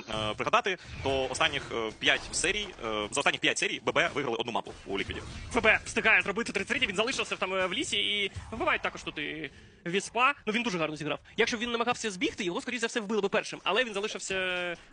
е, пригадати, то останніх 5 серій, е, за останніх 5 серій ББ виграли одну мапу у Ліквіді. ББ встигає зробити 33, він залишився там е, в лісі і вбивають також тут і Віспа. Ну він дуже гарно зіграв. Якщо б він намагався збігти, його скоріше за все вбили би першим. Але він залишився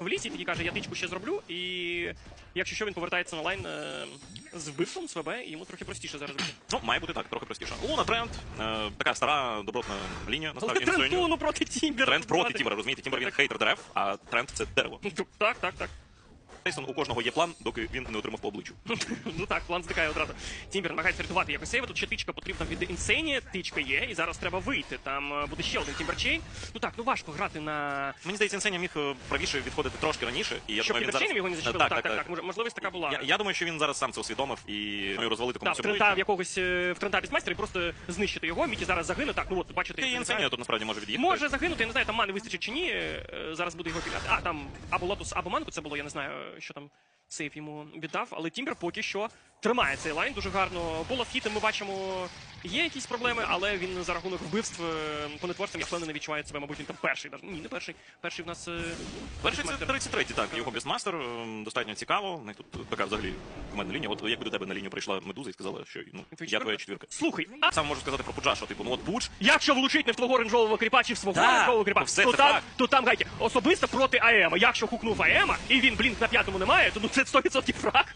в лісі, тоді каже, я тичку ще зроблю. І якщо що, він повертається на лайн е, з вбивством ФБ, і йому трохи простіше зараз буде. Ну, має бути так, трохи простіше. Луна Тренд, е, така стара добротна лінія, Але насправді тренд інсоні. ну проти Тімбера. Тренд проти Тімбера, розумієте? Тімбер він хейтер дерев, а тренд це дерево. Так, так, так. Тейсон у кожного є план, доки він не отримав по обличчю. Ну так, план зникає одразу. Тімбер намагається рятувати якось сейва. Тут ще тичка потрібна від інсені. Тичка є, і зараз треба вийти. Там е, буде ще один тімберчейн. Ну так, ну важко грати на. Мені здається, Інсеня міг е, правіше відходити трошки раніше, і я Щоб думаю, він зараз... його не зачепили? Так, Так, так, так, так. так. Можливість така була. Я, я думаю, що він зараз сам це усвідомив і ну, і розвалити комусь обличчя. трента в якогось е, в трента і просто знищити його. Мікі зараз загине. Так, ну от бачите, І знаю. тут насправді може від'їхати. може загинути. Я не знаю, там мани вистачить чи ні. Зараз буде його піляти. А там або лотус, або манку це було. Я не знаю, що там сейф йому віддав. Але Тімбер поки що тримає цей лайн дуже гарно. Було хітом, ми бачимо. Є якісь проблеми, але він за рахунок вбивств е, по нетворцям, я впевнений, відчуває себе, мабуть, він там перший. Ні, не перший. Перший в нас е, Перший це 33-й, так, його бісмастер, ем, достатньо цікаво. Тут така взагалі командна лінія. От якби до тебе на лінію прийшла медуза і сказала, що ну, я твоя четвірка. Слухай, а Сам можу сказати про Пуджа, що типу, ну от Пудж, Якщо влучить не в твого ренжового кріпа чи в свого ренжового кріпа, то все то там, то там гайки. Особисто проти АЕМа. Якщо хукнув АЕМа, і він блінк на п'ятому немає, то ну це 100% фраг.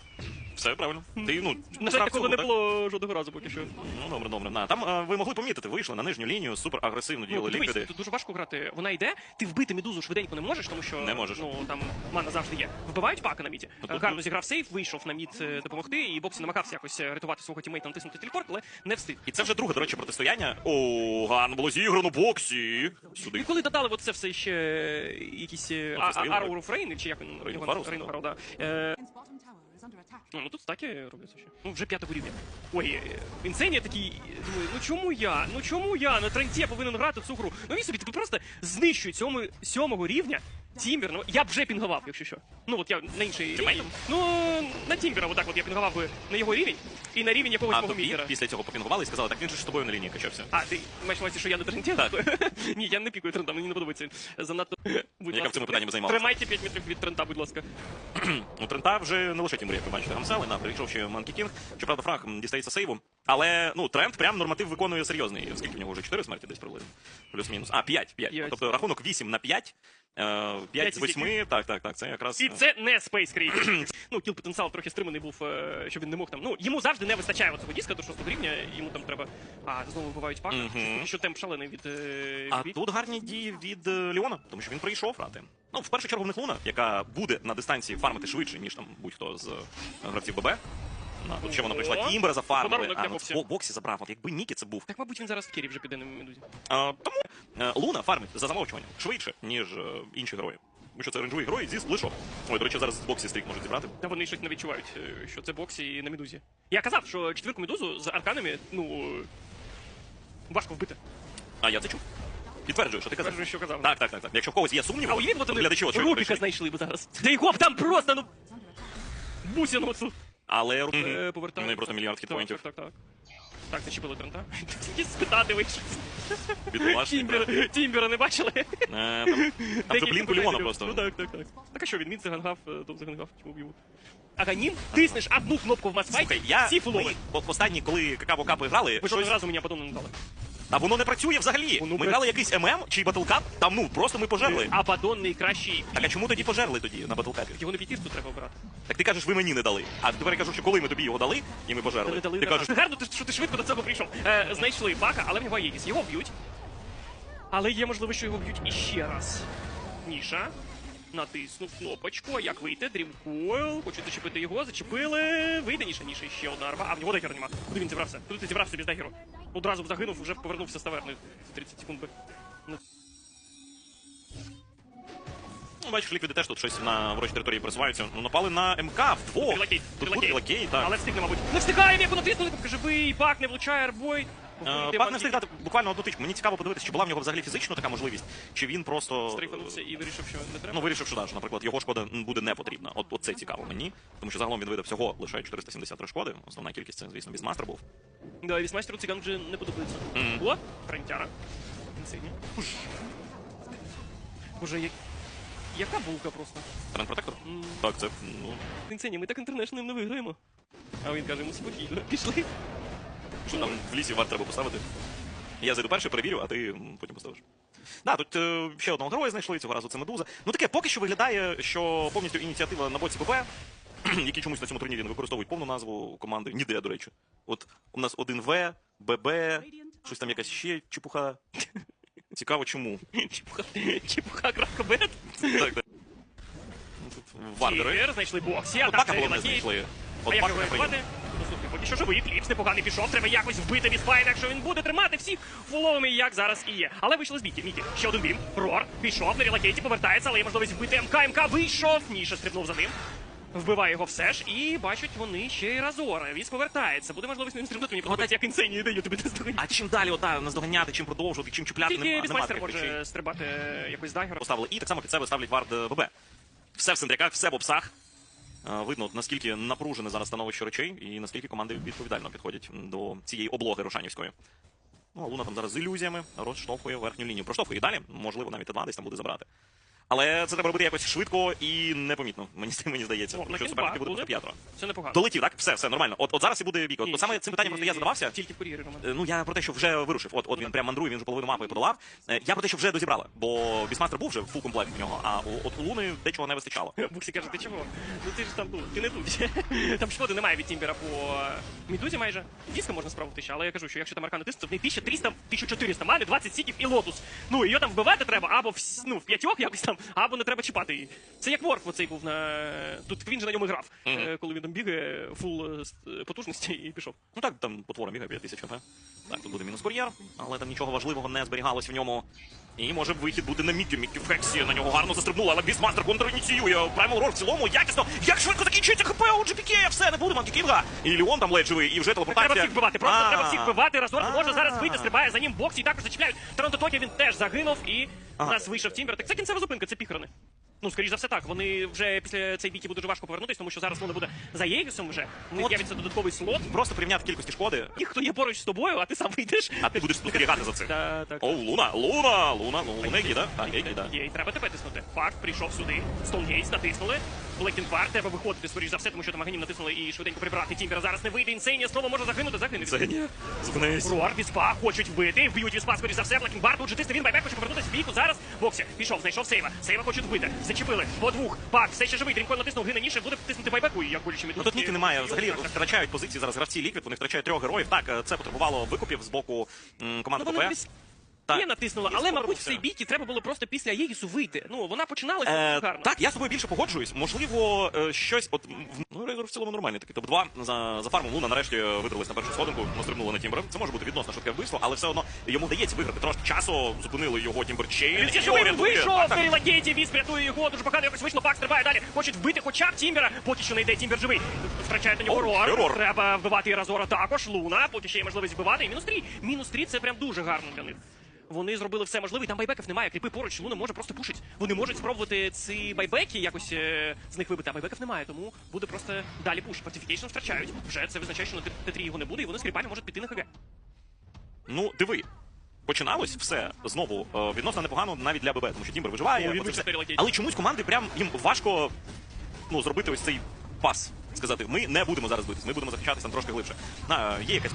Все правильно. Ти, ну, На жаль, такого не було жодного разу поки що. Ну, добре, добре. На, там е, ви могли помітити, вийшли на нижню лінію, супер агресивно Ну, діяли дивись, ліквіди. тут дуже важко грати. Вона йде, ти вбити медузу швиденько не можеш, тому що Не можеш. ну там мана завжди є. Вбивають пака на міді. Ну, тут- Гарно зіграв сейф, вийшов на мід е, допомогти, і боксі намагався якось е, рятувати свого тімейта, натиснути телепорт, але не встиг. І це вже друге, до речі, протистояння. О, гарно було зіграно боксі. І коли додали це все ще якісь Ну, Ару Фрейн, чи як він Рейн його Фарус, да. Е, Ну, ну тут стаки робляться ще. Ну, вже п'ятого рівня. Ой, Інсенія такий, думаю, ну чому я? Ну чому я на тренді я повинен грати цю гру? Ну він собі типу просто знищує сьомого рівня. Тімбер, ну я б вже пінгував, якщо що. Ну от я на інший рівень. Ну на Тімбера, отак от я пінгував би на його рівень і на рівень якогось А мого тобі мітера. після цього попінгували і сказали, так він же ж з тобою на лінії качався. А, ти маєш на увазі, що я на тренді? Ні, я не пікую тренда, мені не подобається. Занадто. Будь Яка ласка, цими питаннями займалася? Тримайте 5 метрів від тренда, будь ласка. У Трента вже не лише Тімбер, як ви бачите, гамсали, на прийшов ще Манкі Кінг. Щоправда, фраг м, дістається сейву. Але ну Трент прям норматив виконує серйозний. Скільки в нього вже 4 смерті десь приблизно. Плюс-мінус. А, 5, 5. П'ять. Тобто рахунок 8 на 5. 5 П'ять з 8. Так, так, так. Це якраз. І це не Space Creator. ну, кіл потенціал трохи стриманий був, е, щоб він не мог там. Ну, йому завжди не вистачає оцього диска до шостого рівня, йому там треба. А, знову вбивають пак. Що темп шалений від. е, А тут гарні дії від е, Ліона, тому що він прийшов грати. Ну, в першу чергу в них Луна, яка буде на дистанції фармити швидше, ніж там будь-хто з е, гравців ББ. Тут ще вона прийшла О, зафармили, а ну, Боксі. Бо- боксі забрав. От якби Нікі це був. Так, мабуть, він зараз в кері вже піде на медузі. А, тому е, Луна фармить за замовчуванням швидше, ніж е, інші герої. Тому що це рейнджовий герой зі сплишом. Ой, до речі, зараз з боксі стрік можуть зібрати. Та вони щось не відчувають, е, що це боксі і на медузі. Я казав, що четвірку медузу з арканами, ну. е, Важко вбити. А я це чув. Підтверджую, що ти казав. Кажу, що казав. Так, так, так, так. Якщо в когось є сумніви, А уявіть, от вони глядачі от що Рубіка прийшли. знайшли б зараз. Та його б там просто, ну. Бусину цю. Але повертають. у неї просто мільярд хітпоінтів. Так, так, так. Так, зачепили трента. Тільки спитати вийшов. Бідолашний. Тімбера, Тімбера не бачили? Е, Там там вже Декілька блінк Ліона просто. Ну так, так, так. Так а що, він загангав, е, топ загангав, чому б йому? Аганім, тиснеш одну кнопку в масфайті, Слухай, я всі от останні, коли какао капи грали, Ви жодного щось... разу мені Абадону не дали. А воно не працює взагалі. Воно ми грали якийсь ММ чи батлкап, там ну просто ми пожерли. Абадон найкращий. Так а чому тоді пожерли тоді на батлкапі? Його на п'ятірку треба обирати. Так ти кажеш, ви мені не дали. А тепер я кажу, що коли ми тобі його дали, і ми Та пожерли. не дали ти кажеш. Гарно, ти- що ти швидко до цього прийшов. Е, знайшли бака, але в нього є Його б'ють. Але є можливо, що його б'ють іще раз. Ніша. Натиснув кнопочку, як вийти? Дрімкойл, хочуть зачепити його, зачепили. Вийде Ніша, Ніша, ще одна арба. А в нього дагера нема. Куди він зібрався? Куди ти зібрався без дагеру? Одразу б загинув, вже повернувся з таверни. 30 секунд би. Ну, ну бачиш, ліквіди теж тут щось на ворожій території просуваються. Ну напали на МК вдвох. Трилакей, Тут трилакей. буде лакей, так. Але встигне, мабуть. Не встигає, як поки живий, бак, не влучає арбой. Е, Пак не встиг дати буквально одну тичку. Мені цікаво подивитися, чи була в нього взагалі фізично така можливість, чи він просто Стрейфанувся і вирішив, що не треба. ну вирішив, що да, що, наприклад, його шкода буде не потрібна. От, от це цікаво мені, тому що загалом він видав всього лише 473 шкоди. Основна кількість це, звісно, бізмастер був. Да, вісмайстеру циган вже не подобається. Мгм. О, фронтяра. Уже як... Яка булка просто? Тренд протектор? М, Так, це ну Інцені, ми так інтернешнл не виграємо. А він каже, ми спокійно. Пішли. Що там в лісі варт треба поставити. Я зайду перший, перевірю, а ти потім поставиш. Да, тут е, ще одного героя знайшли цього разу. Це медуза. Ну таке, поки що виглядає, що повністю ініціатива на боці ББ, які чомусь на цьому турнірі не використовують повну назву команди. Ніде, до речі. От у нас один В, ББ, щось там якась ще чепуха. Цікаво, чому. Чепуха, чепуха, крапка бет. Так, так. Ну, тут Вардери. Знайшли боксі, а От Бака було не знайшли. От Бака прийняли. Поки що живий, кліпс непоганий пішов, треба якось вбити Віспайна, якщо він буде тримати всіх фуловими, як зараз і є. Але вийшли з бійки, Мікі, ще один бім, Рор, пішов, на релакейті повертається, але є можливість вбити МК, МК вийшов, Ніша стрибнув за ним. Вбиває його все ж, і бачать вони ще й Разора. Віс повертається. Буде можливість ним стрибнути. Мені подобається, як інсені ідею тобі не здоганяти. А чим далі ота наздоганяти, чим продовжувати, чим чіпляти, Тільки нема, може стрибати якось з дагера. поставили. І так само під себе ставлять вард ББ. Все в сентряках, все в обсах. Е, Видно, наскільки напружене зараз становище речей і наскільки команди відповідально підходять до цієї облоги Рошанівської. Ну, а Луна там зараз з ілюзіями розштовхує верхню лінію. Проштовхує і далі, можливо, навіть два десь там буде забрати. Але це треба робити якось швидко і непомітно. Мені мені здається, О, тому що суперники буде просто п'ятеро. Це непогано. Долетів, так? Все, все нормально. От, от зараз і буде бійка. От, от саме цим питанням просто я задавався. Тільки в кур'єрі, Роман. Е, Ну я про те, що вже вирушив. От, от він прям мандрує, він вже половину мапи подолав. Е, Я про те, що вже дозібрали, бо Бісмастер був вже фул комплект в нього, а у, от у Луни дечого не вистачало. Буксі каже, ти чого? Ну ти ж там, ну, ти не тут. Там шкоди немає від Тімбера по Мідузі майже. Дійсно можна спробувати ще, але я кажу, що якщо там аркан натиснути, в неї 1300, 1400 мани, 20 сітів і лотус. Ну, її там вбивати треба або в, с- ну, в п'ятьох якось там, або не треба чіпати її. Це як Ворф оцей був на... Тут він же на ньому грав, е, коли він там бігає, фул е, с- е, потужності і пішов. Ну так, там потвора бігає 5000 хп. Так, тут буде мінус кур'єр, але там нічого важливого не зберігалось в ньому. І може вихід буде на Мікі. Мікі Фексі на нього гарно застрибнула, але Бісмастер контр-ініціює. Primal Roar в цілому якісно. Як швидко закінчується хп у GPK, все, не буде Манкікінга. І Ліон там ледь живий, і вже телепортація. Треба всіх вбивати, просто треба всіх вбивати. Разор може зараз вийти, стрибає за ним бокс і також зачіпляють. Тарантотокі він теж загинув і у нас вийшов Тімбер. Так це кінцева зупинка, це піхрони. Ну, скоріш за все так. Вони вже після цієї бійки буде дуже важко повернутися, тому що зараз воно буде за Єгісом вже. У з'явиться додатковий слот. Просто порівняти кількості шкоди, І хто є поруч з тобою, а ти сам вийдеш. а ти будеш спостерігати за цим. Та, так. О, Луна, Луна, Луна, Луна, Луна Гіда. Так, Гіда. Їй треба тебе тиснути. Факт, прийшов сюди. Стоунгейс натиснули. Блекін Бар, треба виходити, скоріш за все, тому що там аганім натиснули і швиденько прибрати. Тімбера зараз не вийде. Інсейнія знову може загинути, загинути. Це. Зупинись. Руар, Віспа хочуть вбити, вб'ють Віспа, скоріш за все, Блакінбар тут же тисне, він байбек хоче повернутися в бійку зараз. Боксі, пішов, знайшов сейва. Сейва хочуть вбити. Зачепили. По двох. Пак, все ще живий. Дрімкойл натиснув, гине ніше, буде тиснути байбеку, і як боляче Ну тут ніки немає. Взагалі втрачають позиції зараз гравці Ліквід, вони втрачають трьох героїв. Так, е, це потребувало викупів з боку команди Ну, ПП. Є натиснула, але, мабуть, в цій бійці треба було просто після Єгісу вийти. Ну, вона починалася Е, гарно. так, я з тобою більше погоджуюсь. Можливо, е, щось. От ну, Рейзор в цілому нормальний такий топ-2. За, за фармом Луна нарешті витерлась на першу сходинку, настрибнула на Тімбера. Це може бути відносно швидке вбивство, але все одно йому вдається виграти трошки часу. Зупинили його Тімберчейн. Він орієнтує. вийшов, Так, так. на Лагейті, Віс рятує його, дуже погано якось вийшло, Пак стрибає далі, хочуть вбити хоча б Тімбера, поки що не йде, Тімбер живий. Втрачає на нього О, Рор, Рор. треба вбивати і Разора також, Луна, поки ще є можливість вбивати, і мінус 3. Мінус 3 це прям дуже гарно для них. Вони зробили все можливе, і там байбеків немає, кріпи поруч, Луна може просто пушить. Вони можуть спробувати ці байбеки якось е, з них вибити, а байбеків немає, тому буде просто далі пуш. Фортифікейшн втрачають. Вже це визначає, що на Т3 його не буде, і вони з кріпами можуть піти на ХГ. Ну, диви. Починалось все знову е, відносно непогано навіть для ББ, тому що Тімбер виживає. О, він оце все. Але чомусь команди прям їм важко ну, зробити ось цей пас. Сказати, ми не будемо зараз битись, ми будемо захищатися там трошки глибше. На, є якесь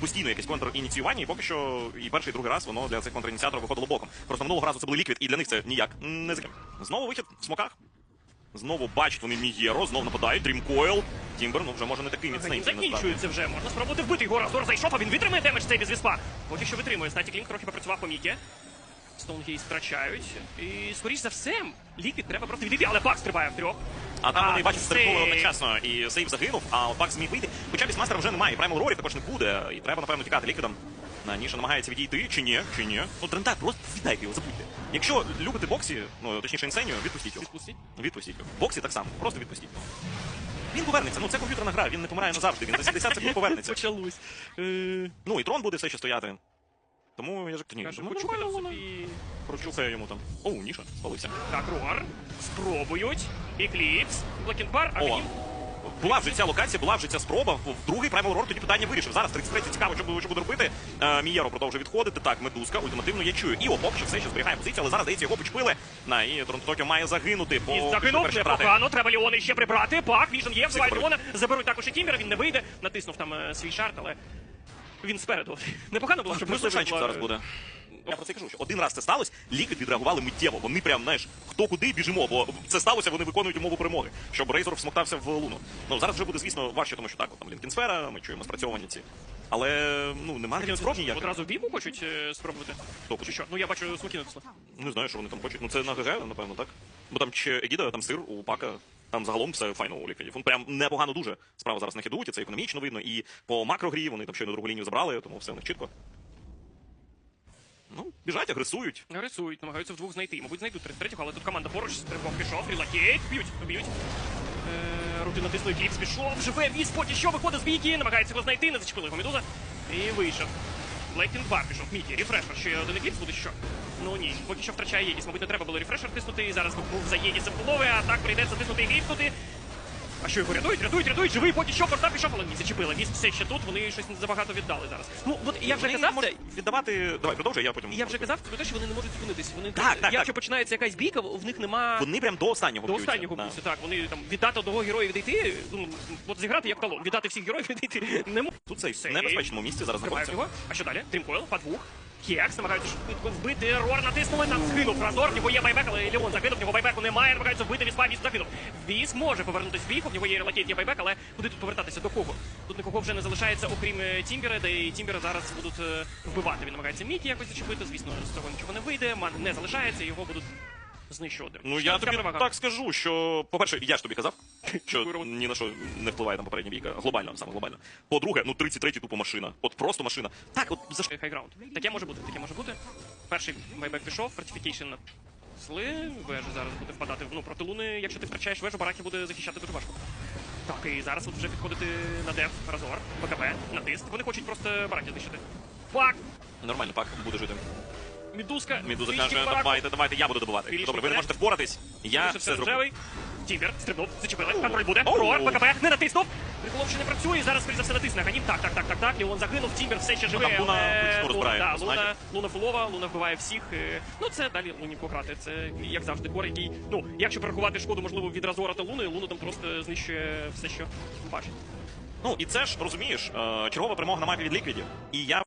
постійно якесь контр-ініціювання, і поки що і перший, і другий раз воно для цих контр-ініціаторів виходило боком. Просто минулого разу це були ліквід, і для них це ніяк не заким. Знову вихід в смоках. Знову бачать вони Мієро, знову нападають, Дрімкойл. Тімбер, ну вже може не такий міцний. Закінчується вже. Можна спробувати вбити його. Разор зайшов, а він витримає демедж цей без віспа. Поки що витримує. Статі Клінк трохи попрацював по Мікі. Стоунгейс втрачають. І скоріш за все, Ліквід треба просто відійти, але Пак стрибає в трьох. А там А, вони бачать стрибнули одночасно, і сейв загинув, а Бак зміг вийти. Хоча Бісмастера вже немає, і Праймал Рорів також не буде. І треба, напевно, тікати ліквідом. На Ніша намагається відійти, чи ні, чи ні. Ну, Трентак, просто віддайте його, забудьте. Якщо любите боксі, ну точніше інсенію, відпустіть його. Відпустіть. Відпустіть його. Боксі так само, просто відпустіть. його. Він повернеться. Ну це комп'ютерна гра, він не помирає назавжди. Він за 70 секунд повернеться. Почалось. Е, Ну і трон буде все ще стояти. Тому я ж ні, Каже, ну, нормально воно. Прочухає йому там. О, Ніша, спалився. Так, Рор. Спробують. Екліпс. Блакінбар. А О, була вже ця локація, була вже ця спроба. В другий Primal Roar тоді питання вирішив. Зараз 33 цікаво, що буде, що буде робити. Е, Мієро продовжує відходити. Так, медузка, ультимативно я чую. Іо поки що все ще зберігає позицію, але зараз здається, його почпили. На і Торонто має загинути. По І загинув, перші втрати. непогано, треба Леона ще прибрати. Пак, Віжен є, Супер. Леона, заберуть також і Тімбера, він не вийде. Натиснув там е, свій шарт, але він спереду. Непогано було, щоб була- зараз буде. Я про це кажу, що один раз це сталося, ліквід відреагували миттєво. Вони прям, знаєш, хто куди біжимо, бо це сталося, вони виконують умову перемоги, щоб Рейзор всмоктався в луну. Ну зараз вже буде, звісно, важче, тому що так, от, там Лінкінсфера, ми чуємо спрацьовані ці. Але ну немає спроб ніяких. Одразу в бійку хочуть е, спробувати. Хто Чи що? Ну я бачу смоки натисли. Не знаю, що вони там хочуть. Ну це на ГГ, напевно, так? Бо там чи Егіда, там сир у пака. Там загалом все файно у ліквідів. Він прям непогано дуже справа зараз на хідуть, і це економічно видно. І по макрогрі вони там щойно другу лінію забрали, тому все у них чітко. Ну, біжать, агресують. Рисують, намагаються вдвох знайти. Мабуть, знайдуть 33-го, але тут команда поруч, з стрибок пішов, релокейт, б'ють, б'ють. Е, Руки натисли, Кліпс пішов, живе, віз, поки що виходить з бійки, намагається його знайти, не зачепили його Медуза. І вийшов. Блейкін 2 пішов, Мікі, рефрешер, ще один Кліпс буде що? Ну ні, поки що втрачає Єдіс. Мабуть, не треба було рефрешер тиснути, і зараз був за Єдісом голови, а так прийдеться тиснути і кліпнути. А що його рятують, рятують, рятують, живий, поки що, порта пішов, але ні, зачепили. Віз все ще тут, вони щось забагато віддали зараз. Ну, от я вже казав, можуть це, віддавати. Давай, продовжуй, я потім. я вже казав про те, що вони не можуть зупинитись. Вони Так, так, якщо так. починається якась бійка, в них нема Вони прям до останнього до б'ються. останнього Да. бійся. Так, вони там віддати одного героя відійти. Ну от зіграти як талон, віддати всіх героїв відійти не можуть. Тут цей в небезпечному місці зараз знаходиться. його. А що далі? Трімкойл, по двох. Кекс намагаються швидко вбити. Рор натиснули, там скинув Разор, в нього є байбек, але Леон закинув. в нього байбеку немає, намагаються вбити Віспа, Вісп закинув. Віс може повернутися в бійку, в нього є релокейт, є байбек, але куди тут повертатися? До кого? Тут нікого вже не залишається, окрім е, Тімбера, де і Тімбера зараз будуть е, вбивати. Він намагається міті якось зачепити, звісно, з цього нічого не вийде, ман не залишається, його будуть знищувати. Ну я тобі так скажу, що, по-перше, я ж тобі казав, що ні на що не впливає там попередня бійка. Глобально, саме глобально. По-друге, ну 33-й тупо машина. От просто машина. Так, от за. Хайграунд. Таке може бути, таке може бути. Перший байбек пішов, фортифікейшн сли. Вежа зараз буде впадати ну, проти луни. Якщо ти втрачаєш вежу, бараки буде захищати дуже важко. Так, і зараз от вже підходити на деф, Разор, БКБ, на тиск. Вони хочуть просто бараки знищити. Фак! Нормально, пак буде жити. Мідузка. Мідуза каже, давайте, давайте, я буду добивати. Добре, ви не можете впоратись. Я все зроблю. Тімбер стрибнув, зачепили, контроль буде. Оу. Рор, БКБ, не натиснув. Приколов ще не працює, зараз, скоріш за все, натисне. Ганім, так, так, так, так, так. Леон загинув, Тімбер все ще живе. там Луна але вручну Луна, розбирає, да, знаєте. Луна, Луна фулова, Луна вбиває всіх. Е, Ну, це далі Луні пограти. Це, як завжди, кор, який, ну, якщо порахувати шкоду, можливо, від Разора та Луни, Луна там просто знищує все, що бачить. Ну і це ж розумієш, е, чергова перемога на мапі від ліквідів. І я